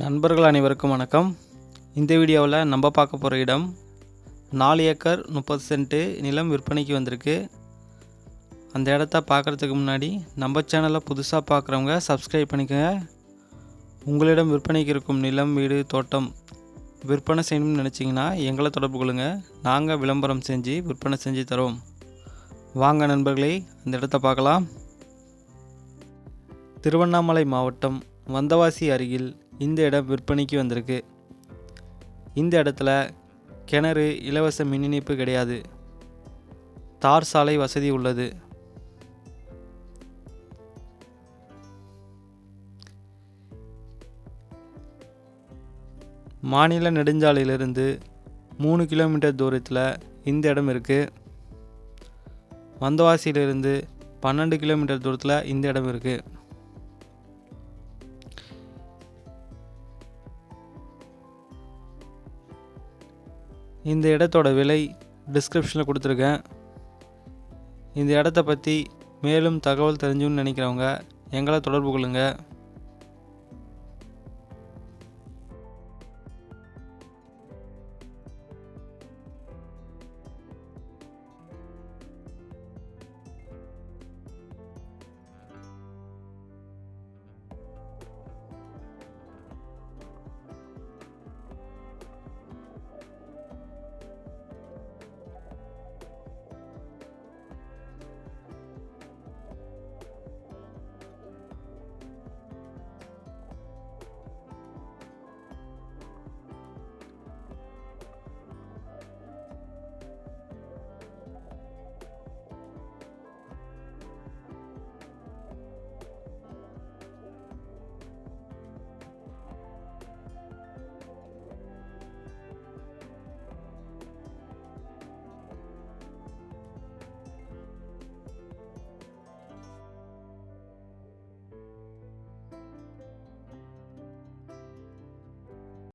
நண்பர்கள் அனைவருக்கும் வணக்கம். இந்த வீடியோவில் நம்ம பார்க்க போகிற இடம் நாலு ஏக்கர் முப்பது சென்ட்டு நிலம் விற்பனைக்கு வந்திருக்கு. அந்த இடத்த பார்க்குறதுக்கு முன்னாடி நம்ம சேனலை புதுசாக பார்க்குறவங்க சப்ஸ்கிரைப் பண்ணிக்கோங்க. உங்களிடம் விற்பனைக்கு இருக்கும் நிலம் வீடு தோட்டம் விற்பனை செய்யணும்னு நினச்சிங்கன்னா எங்களை தொடர்பு கொள்ளுங்கள் நாங்கள் விளம்பரம் செஞ்சு விற்பனை செஞ்சு தரோம் வாங்க நண்பர்களே அந்த இடத்த பார்க்கலாம். திருவண்ணாமலை மாவட்டம் வந்தவாசி அருகில் இந்த இடம் விற்பனைக்கு வந்திருக்கு. இந்த இடத்துல கிணறு இலவச மின் இணைப்பு கிடையாது. தார் சாலை வசதி உள்ளது. மாநில நெடுஞ்சாலையிலிருந்து மூணு கிலோமீட்டர் தூரத்தில் இந்த இடம் இருக்குது வந்தவாசியிலிருந்து பன்னெண்டு கிலோமீட்டர் தூரத்தில் இந்த இடம் இருக்குது இந்த இடத்தோட விலை டிஸ்கிரிப்ஷனில் கொடுத்துருக்கேன். இந்த இடத்த பற்றி மேலும் தகவல் தெரிஞ்சுன்னு நினைக்கிறவங்க எங்களை தொடர்பு கொள்ளுங்கள்